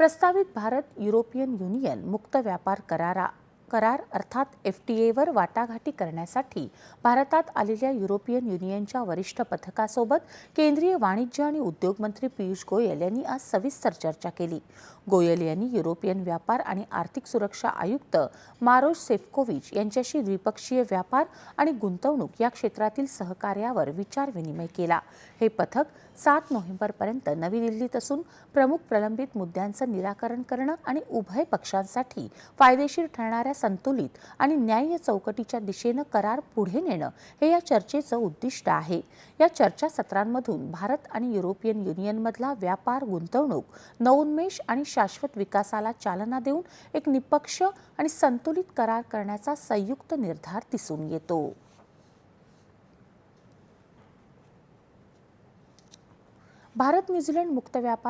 प्रस्तावित Bharat European union मुक्त व्यापार करारा करार अर्थात एफ टी एवर वाटाघाटी करण्यासाठी भारतात आलेल्या युरोपियन युनियनच्या वरिष्ठ पथकासोबत केंद्रीय वाणिज्य आणि उद्योग मंत्री पियुष गोयल यांनी आज सविस्तर चर्चा केली. गोयल यांनी युरोपियन व्यापार आणि आर्थिक सुरक्षा आयुक्त मारोज सेफकोविच यांच्याशी द्विपक्षीय व्यापार आणि गुंतवणूक या क्षेत्रातील सहकार्यावर विचारविनिमय केला. हे पथक सात नोव्हेंबरपर्यंत नवी दिल्लीत असून प्रमुख प्रलंबित मुद्द्यांचं निराकरण करणं आणि उभय पक्षांसाठी फायदेशीर ठरणाऱ्या संतुलित आणि न्याय्य चौकटीच्या दिशेनं करार पुढे नेणं हे या चर्चेचं उद्दिष्ट आहे. या चर्चासत्रांमधून भारत आणि युरोपियन युनियनमधला व्यापार गुंतवणूक नवोन्मेष आणि शाश्वत विकासाला चालना देऊन एक निपक्ष आणि संतुलित करार करण्याचा संयुक्त निर्धार दिसून येतो. भारत न्यूझीलंड मुक्त व्यापार